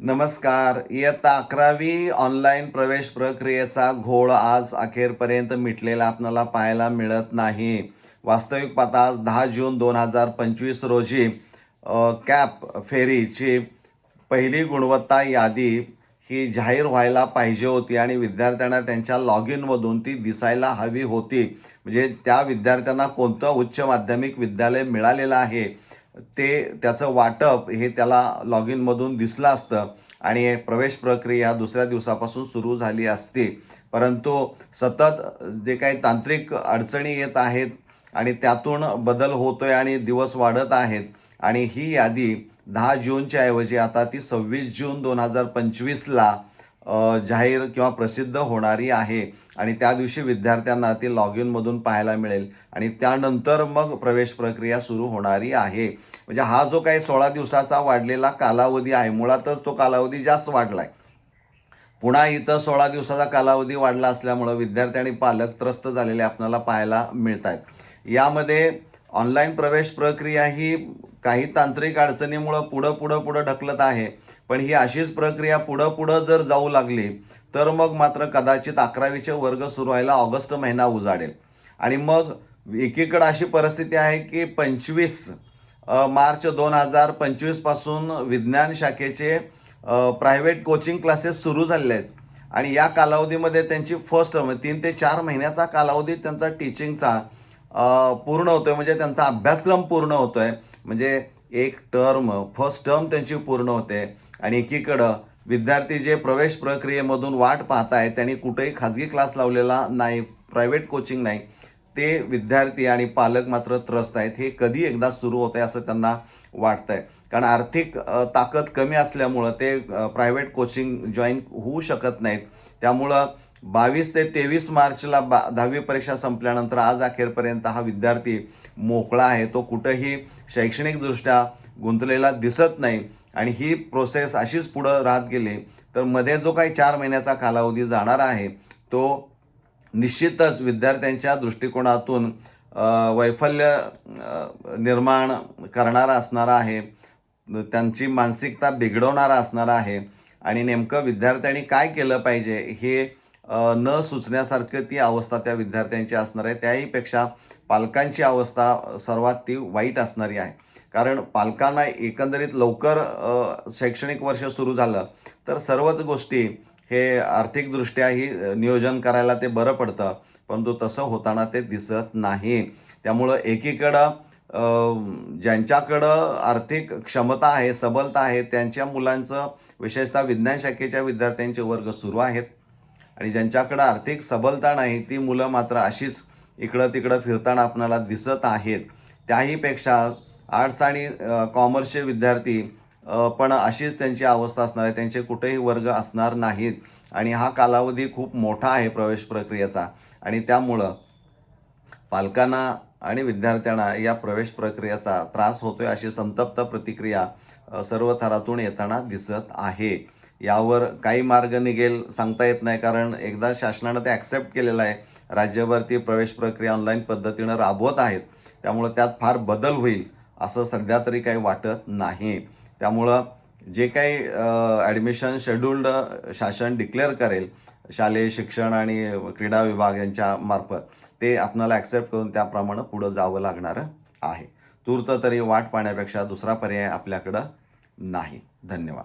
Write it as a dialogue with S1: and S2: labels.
S1: नमस्कार. इयत्ता अकरावी ऑनलाईन प्रवेश प्रक्रियेचा घोळ आज अखेरपर्यंत मिटलेला आपल्याला पाहायला मिळत नाही. वास्तविक पाहता आज दहा जून दोन हजार पंचवीस रोजी कॅप फेरीची पहिली गुणवत्ता यादी ही जाहीर व्हायला पाहिजे होती आणि विद्यार्थ्यांना त्यांच्या लॉग इनमधून ती दिसायला हवी होती. म्हणजे त्या विद्यार्थ्यांना कोणतं उच्च माध्यमिक विद्यालय मिळालेलं आहे? ते त्याचं वाटप हे त्याला लॉग इनमधून दिसलं असतं आणि प्रवेश प्रक्रिया दुसऱ्या दिवसापासून सुरू झाली असती. परंतु सतत जे काही तांत्रिक अडचणी येत आहेत आणि त्यातून बदल होतोय आणि दिवस वाढत आहेत आणि ही यादी दहा जूनच्या ऐवजी आता ती सव्वीस जून दोन हजार पंचवीसला जाहीर किंवा प्रसिद्ध होणारी आहे. आणि त्या दिवशी विद्यार्थ्यांना ती लॉग इनमधून पाहायला मिळेल. आणि त्यानंतर मग प्रवेश प्रक्रिया सुरू होणारी आहे. म्हणजे हा जो काही सोळा दिवसाचा वाढलेला कालावधी आहे मुळातच तो कालावधी जास्त वाढला आहे पुन्हा इथं सोळा दिवसाचा कालावधी वाढला असल्यामुळं विद्यार्थी आणि पालक त्रस्त झालेले आपल्याला पाहायला मिळत आहेत यामध्ये ऑनलाईन प्रवेश प्रक्रिया ही काही तांत्रिक अडचणीमुळं पुढं पुढं पुढं ढकलत आहे. पण ही अशीच प्रक्रिया पुढं पुढं जर जाऊ लागली तर मग मात्र कदाचित अकरावीचे वर्ग सुरू व्हायला ऑगस्ट महिना उजाडेल. आणि मग एकीकडं अशी परिस्थिती आहे की पंचवीस मार्च दोन हजार पंचवीसपासून विज्ञान शाखेचे प्रायव्हेट कोचिंग क्लासेस सुरू झालेले आहेत. आणि या कालावधीमध्ये त्यांची फर्स्ट टर्म तीन ते चार महिन्याचा कालावधी त्यांचा टीचिंगचा पूर्ण पूर्ण होतोय. म्हणजे त्यांचा अभ्यासक्रम पूर्ण होतोय. म्हणजे एक टर्म फर्स्ट टर्म त्यांची पूर्ण होते. आणि एकीकडं विद्यार्थी जे प्रवेश प्रक्रियेमधून वाट पाहत आहेत त्यांनी कुठेही खाजगी क्लास लावलेला नाही प्रायव्हेट कोचिंग नाही ते विद्यार्थी आणि पालक मात्र त्रस्त आहेत. हे कधी एकदा सुरू होत आहे असं त्यांना वाटतं आहे कारण आर्थिक ताकद कमी असल्यामुळं ते प्रायव्हेट कोचिंग जॉईन होऊ शकत नाहीत. त्यामुळं बावीस ते तेवीस मार्चला बा दहावी परीक्षा संपल्यानंतर आज अखेरपर्यंत हा विद्यार्थी मोकळा आहे. तो कुठंही शैक्षणिकदृष्ट्या गुंतलेला दिसत नाही आणि ही प्रोसेस अशीच पुढं राहत गेली तर मध्ये जो काही चार महिन्याचा कालावधी जाणार आहे तो निश्चितच विद्यार्थ्यांच्या दृष्टिकोनातून वैफल्य निर्माण करणारा असणारा आहे त्यांची मानसिकता बिघडवणारा असणारा आहे आणि नेमकं विद्यार्थ्यांनी काय केलं पाहिजे हे न सुचण्यासारखं ती अवस्था त्या विद्यार्थ्यांची असणार आहे. त्याहीपेक्षा पालकांची अवस्था सर्वात ती वाईट असणारी आहे. कारण पालकांना एकंदरीत लवकर शैक्षणिक वर्ष सुरू झालं तर सर्वच गोष्टी हे आर्थिकदृष्ट्याही नियोजन करायला ते बरं पडतं परंतु तसं होताना ते दिसत नाही. त्यामुळं एकीकडं ज्यांच्याकडं आर्थिक क्षमता आहे सबलता आहे त्यांच्या मुलांचं विशेषतः विज्ञान शाखेच्या विद्यार्थ्यांचे वर्ग सुरू आहेत. आणि ज्यांच्याकडं आर्थिक सबलता नाही ती मुलं मात्र अशीच इकडं तिकडं फिरताना आपणाला दिसत आहेत. त्याहीपेक्षा आर्ट्स आणि कॉमर्सचे विद्यार्थी पण अशीच त्यांची अवस्था असणार आहे. त्यांचे कुठेही वर्ग असणार नाहीत. आणि हा कालावधी खूप मोठा आहे प्रवेश प्रक्रियेचा. आणि त्यामुळं पालकांना आणि विद्यार्थ्यांना या प्रवेश प्रक्रियेचा त्रास होतोय अशी संतप्त प्रतिक्रिया सर्व थरातून येताना दिसत आहे. यावर काही मार्ग निघेल सांगता येत नाही कारण एकदा शासनानं ते ॲक्सेप्ट केलेलं आहे. राज्यभर ती प्रवेश प्रक्रिया ऑनलाईन पद्धतीनं राबवत आहेत. त्यामुळं त्यात फार बदल होईल. असं सध्या तरी काही वाटत नाही. त्यामुळं जे काही ॲडमिशन शेड्युल्ड शासन डिक्लेअर करेल शालेय शिक्षण आणि क्रीडा विभाग यांच्या मार्फत ते आपणाला ॲक्सेप्ट करून त्याप्रमाणे पुढं जावं लागणार आहे. तूर्त तरी वाट पाहण्यापेक्षा दुसरा पर्याय आपल्याकडं नाही. धन्यवाद.